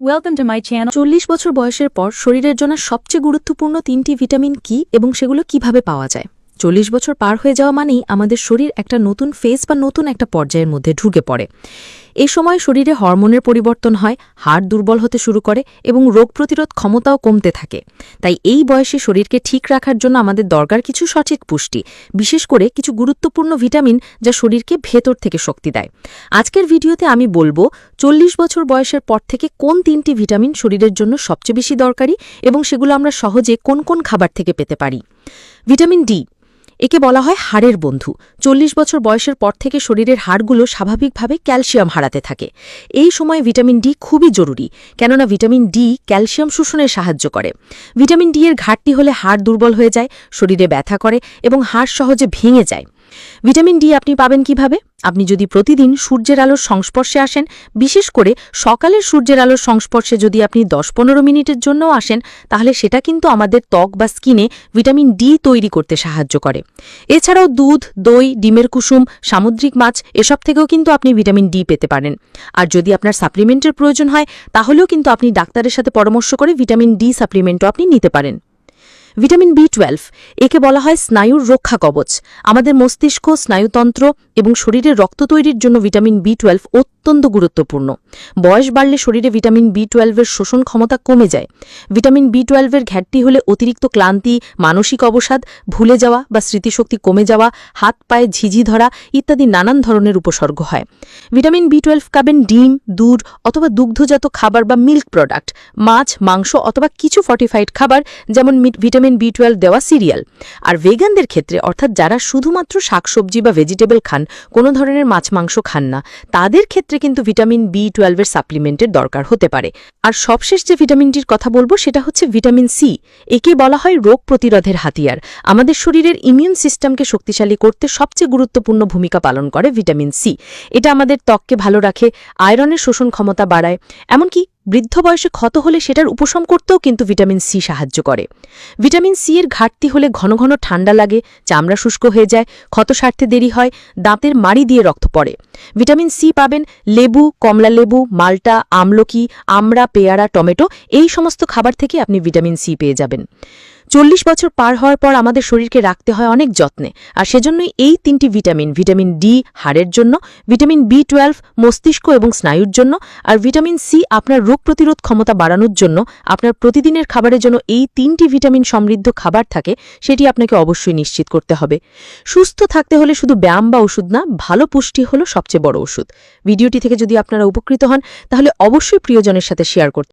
Welcome to my channel চল্লিশ বছর বয়সের পর শরীরের জন্য সবচেয়ে গুরুত্বপূর্ণ তিনটি ভিটামিন কি এবং সেগুলো কীভাবে পাওয়া যায়? চল্লিশ বছর পার হয়ে যাওয়া মানেই আমাদের শরীর একটা নতুন ফেজ বা নতুন একটা পর্যায়ের মধ্যে ঢুকে পড়ে। এ সময় শরীরে হরমোনের পরিবর্তন হয়, হাড় দুর্বল হতে শুরু করে এবং রোগ প্রতিরোধ ক্ষমতাও কমতে থাকে। তাই এই বয়সে শরীরকে ঠিক রাখার জন্য আমাদের দরকার কিছু সঠিক পুষ্টি, বিশেষ করে কিছু গুরুত্বপূর্ণ ভিটামিন যা শরীরকে ভেতর থেকে শক্তি দেয়। আজকের ভিডিওতে আমি বলব, চল্লিশ বছর বয়সের পর থেকে কোন তিনটি ভিটামিন শরীরের জন্য সবচেয়ে বেশি দরকারি এবং সেগুলো আমরা সহজে কোন কোন খাবার থেকে পেতে পারি। ভিটামিন ডি, একে বলা হয় হাড়ের বন্ধু। চল্লিশ বছর বয়সের পর থেকে শরীরের হাড়গুলো স্বাভাবিকভাবে ক্যালসিয়াম হারাতে থাকে। এই সময় ভিটামিন ডি খুবই জরুরি, কেননা ভিটামিন ডি ক্যালসিয়াম শোষণে সাহায্য করে। ভিটামিন ডি এর ঘাটতি হলে হাড় দুর্বল হয়ে যায়, শরীরে ব্যথা করে এবং হাড় সহজে ভেঙে যায়। ভিটামিন ডি আপনি পাবেন কীভাবে? আপনি যদি প্রতিদিন সূর্যের আলোর সংস্পর্শে আসেন, বিশেষ করে সকালের সূর্যের আলোর সংস্পর্শে যদি আপনি দশ পনেরো মিনিটের জন্যও আসেন, তাহলে সেটা কিন্তু আমাদের ত্বক বা স্কিনে ভিটামিন ডি তৈরি করতে সাহায্য করে। এছাড়াও দুধ, দই, ডিমের কুসুম, সামুদ্রিক মাছ, এসব থেকেও কিন্তু আপনি ভিটামিন ডি পেতে পারেন। আর যদি আপনার সাপ্লিমেন্টের প্রয়োজন হয়, তাহলেও কিন্তু আপনি ডাক্তারের সাথে পরামর্শ করে ভিটামিন ডি সাপ্লিমেন্টও আপনি নিতে পারেন। ভিটামিন বি টুয়েলভ একে বলা হয় স্নায়ুর রক্ষা কবচ। আমাদের মস্তিষ্ক, স্নায়ুতন্ত্র এবং শরীরের রক্ত তৈরির জন্য ভিটামিন বি টুয়েলভ অত্যন্ত গুরুত্বপূর্ণ। বয়স বাড়লে শরীরে ভিটামিন বি টুয়েলভের শোষণ ক্ষমতা কমে যায়। ভিটামিন বি টুয়েলভের ঘাটতি হলে অতিরিক্ত ক্লান্তি, মানসিক অবসাদ, ভুলে যাওয়া বা স্মৃতিশক্তি কমে যাওয়া, হাত পায়ে ঝিঝি ধরা ইত্যাদি নানান ধরনের উপসর্গ হয়। ভিটামিন বি টুয়েলভ খাবেন ডিম, দুধ অথবা দুগ্ধজাত খাবার বা মিল্ক প্রোডাক্ট, মাছ, মাংস অথবা কিছু ফর্টিফাইড খাবার যেমন মি- ভিটামিন বি টুয়েলভ দেওয়া সিরিয়াল। আর ভেগানদের ক্ষেত্রে, অর্থাৎ যারা শুধুমাত্র শাকসবজি বা ভেজিটেবল খান, কোনো ধরনের মাছ মাংস খান না, তাদের ক্ষেত্রে কিন্তু ভিটামিন বি টুয়েলভের সাপ্লিমেন্টের দরকার হতে পারে। আর সবশেষ যে ভিটামিনটির কথা বলব, সেটা হচ্ছে ভিটামিন সি। একে বলা হয় রোগ প্রতিরোধের হাতিয়ার। আমাদের শরীরের ইমিউন সিস্টেমকে শক্তিশালী করতে সবচেয়ে গুরুত্বপূর্ণ ভূমিকা পালন করে ভিটামিন সি। এটা আমাদের ত্বককে ভালো রাখে, আয়রনের শোষণ ক্ষমতা বাড়ায়, এমনকি বৃদ্ধ বয়সে ক্ষত হলে সেটার উপশম করতেও কিন্তু ভিটামিন সি সাহায্য করে। ভিটামিন সি এর ঘাটতি হলে ঘন ঘন ঠান্ডা লাগে, চামড়া শুষ্ক হয়ে যায়, ক্ষত সারতে দেরি হয়, দাঁতের মাড়ি দিয়ে রক্ত পড়ে। ভিটামিন সি পাবেন লেবু, কমলা লেবু, মাল্টা, আমলকি, আমড়া, পেয়ারা, টমেটো, এই সমস্ত খাবার থেকে আপনি ভিটামিন সি পেয়ে যাবেন। চল্লিশ বছর পার হওয়ার পর আমাদের শরীরকে রাখতে হয় অনেক যত্নে, আর সেজন্যই এই তিনটি ভিটামিন ভিটামিন ডি হাড়ের জন্য, ভিটামিন বি টুয়েলভ মস্তিষ্ক এবং স্নায়ুর জন্য, আর ভিটামিন সি আপনার রোগ প্রতিরোধ ক্ষমতা বাড়ানোর জন্য, আপনার প্রতিদিনের খাবারের জন্য এই তিনটি ভিটামিন সমৃদ্ধ খাবার থাকে, সেটি আপনাকে অবশ্যই নিশ্চিত করতে হবে। সুস্থ থাকতে হলে শুধু ব্যায়াম বা ওষুধ না, ভালো পুষ্টি হলো সবচেয়ে বড় ওষুধ। ভিডিওটি থেকে যদি আপনারা উপকৃত হন, তাহলে অবশ্যই প্রিয়জনের সাথে শেয়ার করতে